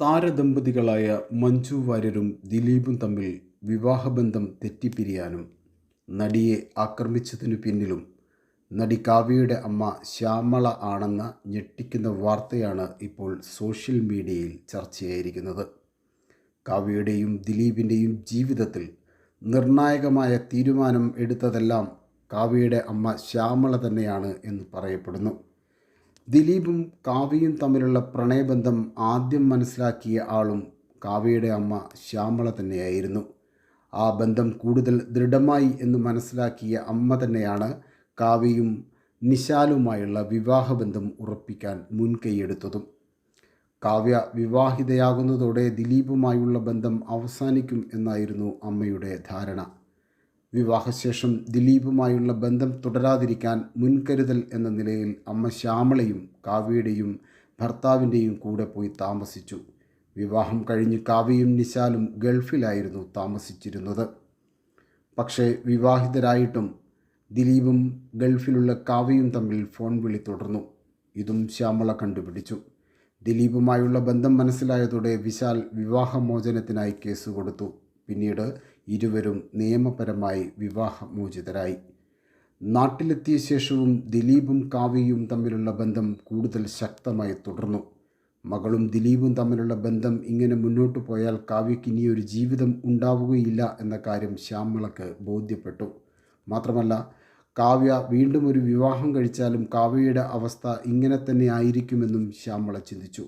താരദമ്പതികളായ മഞ്ജു വാര്യരും ദിലീപും തമ്മിൽ വിവാഹബന്ധം തെറ്റിപ്പിരിയാനും നടിയെ ആക്രമിച്ചതിനു പിന്നിലും നടി കാവ്യയുടെ അമ്മ ശ്യാമള ആണെന്ന ഞെട്ടിക്കുന്ന വാർത്തയാണ് ഇപ്പോൾ സോഷ്യൽ മീഡിയയിൽ ചർച്ചയായിരിക്കുന്നത്. കാവ്യയുടെയും ദിലീപിന്റെയും ജീവിതത്തിൽ നിർണായകമായ തീരുമാനം എടുത്തതെല്ലാം കാവ്യയുടെ അമ്മ ശ്യാമള തന്നെയാണ് എന്ന് പറയപ്പെടുന്നു. ദിലീപും കാവ്യയും തമ്മിലുള്ള പ്രണയബന്ധം ആദ്യം മനസ്സിലാക്കിയ ആളും കാവ്യയുടെ അമ്മ ശ്യാമള തന്നെയായിരുന്നു. ആ ബന്ധം കൂടുതൽ ദൃഢമായി എന്ന് മനസ്സിലാക്കിയ അമ്മ തന്നെയാണ് കാവ്യയും നിശാലുമായുള്ള വിവാഹബന്ധം ഉറപ്പിക്കാൻ മുൻകൈയെടുത്തതും. കാവ്യ വിവാഹിതയാകുന്നതോടെ ദിലീപുമായുള്ള ബന്ധം അവസാനിക്കും എന്നായിരുന്നു അമ്മയുടെ ധാരണ. വിവാഹശേഷം ദിലീപുമായുള്ള ബന്ധം തുടരാതിരിക്കാൻ മുൻകരുതൽ എന്ന നിലയിൽ അമ്മ ശ്യാമളയും കാവ്യയുടെയും ഭർത്താവിന്റെയും കൂടെ പോയി താമസിച്ചു. വിവാഹം കഴിഞ്ഞ് കാവ്യയും നിശാലും ഗൾഫിലായിരുന്നു താമസിച്ചിരുന്നത്. പക്ഷേ വിവാഹിതരായിട്ടും ദിലീപും ഗൾഫിലുള്ള കാവ്യയും തമ്മിൽ ഫോൺ വിളി തുടർന്നു. ഇതും ശ്യാമള കണ്ടുപിടിച്ചു. ദിലീപുമായുള്ള ബന്ധം മനസ്സിലായതോടെ വിശാൽ വിവാഹമോചനത്തിനായി കേസ് കൊടുത്തു. പിന്നീട് ഇരുവരും നിയമപരമായി വിവാഹമോചിതരായി. നാട്ടിലെത്തിയ ശേഷവും ദിലീപും കാവ്യയും തമ്മിലുള്ള ബന്ധം കൂടുതൽ ശക്തമായി തുടർന്നു. മകളും ദിലീപും തമ്മിലുള്ള ബന്ധം ഇങ്ങനെ മുന്നോട്ട് പോയാൽ കാവ്യയ്ക്ക് ഇനിയൊരു ജീവിതം ഉണ്ടാവുകയില്ല എന്ന കാര്യം ശ്യാമളക്ക് ബോധ്യപ്പെട്ടു. മാത്രമല്ല കാവ്യ വീണ്ടും ഒരു വിവാഹം കഴിച്ചാലും കാവ്യയുടെ അവസ്ഥ ഇങ്ങനെ തന്നെ ആയിരിക്കുമെന്നും ശ്യാമള ചിന്തിച്ചു.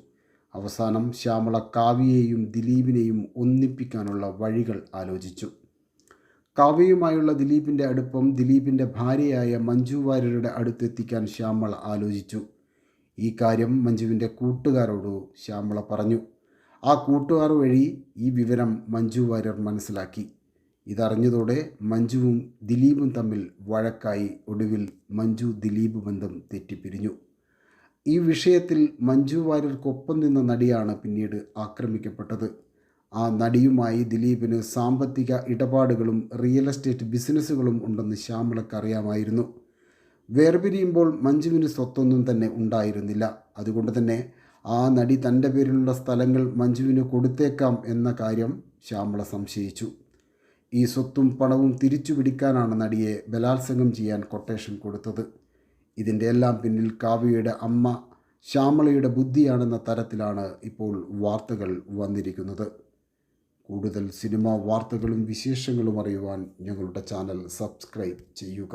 അവസാനം ശ്യാമള കാവ്യയെയും ദിലീപിനെയും ഒന്നിപ്പിക്കാനുള്ള വഴികൾ ആലോചിച്ചു. കാവ്യയുമായുള്ള ദിലീപിന്റെ അടുപ്പം ദിലീപിന്റെ ഭാര്യയായ മഞ്ജു വാര്യരുടെ അടുത്തെത്തിക്കാൻ ശ്യാമള ആലോചിച്ചു. ഈ കാര്യം മഞ്ജുവിന്റെ കൂട്ടുകാരോട് ശ്യാമള പറഞ്ഞു. ആ കൂട്ടുകാർ വഴി ഈ വിവരം മഞ്ജു വാര്യർ മനസ്സിലാക്കി. ഇതറിഞ്ഞതോടെ മഞ്ജുവും ദിലീപും തമ്മിൽ വഴക്കായി ഒടുവിൽ മഞ്ജു ദിലീപ് ബന്ധം തെറ്റിപ്പിരിഞ്ഞു. ഈ വിഷയത്തിൽ മഞ്ജു വാര്യർക്കൊപ്പം നിന്ന നടിയാണ് പിന്നീട് ആക്രമിക്കപ്പെട്ടത്. ആ നടിയുമായി ദിലീപിന് സാമ്പത്തിക ഇടപാടുകളും റിയൽ എസ്റ്റേറ്റ് ബിസിനസ്സുകളും ഉണ്ടെന്ന് ശ്യാമളക്ക് അറിയാമായിരുന്നു വേർപിരിയുമ്പോൾ മഞ്ജുവിന് സ്വത്തൊന്നും തന്നെ ഉണ്ടായിരുന്നില്ല. അതുകൊണ്ട് തന്നെ ആ നടി തന്റെ പേരിലുള്ള സ്ഥലങ്ങൾ മഞ്ജുവിന് കൊടുത്തേക്കാം എന്ന കാര്യം ശ്യാമള സംശയിച്ചു. ഈ സ്വത്തും പണവും തിരിച്ചു പിടിക്കാനാണ് നടിയെ ബലാത്സംഗം ചെയ്യാൻ കൊട്ടേഷൻ കൊടുത്തത്. ഇതിന്റെ എല്ലാം പിന്നിൽ കാവ്യയുടെ അമ്മ ശ്യാമളയുടെ ബുദ്ധിയാണെന്ന തരത്തിലാണ് ഇപ്പോൾ വാർത്തകൾ വന്നിരിക്കുന്നത്. കൂടുതൽ സിനിമാ വാർത്തകളും വിശേഷങ്ങളും അറിയുവാൻ ഞങ്ങളുടെ ചാനൽ സബ്സ്ക്രൈബ് ചെയ്യുക.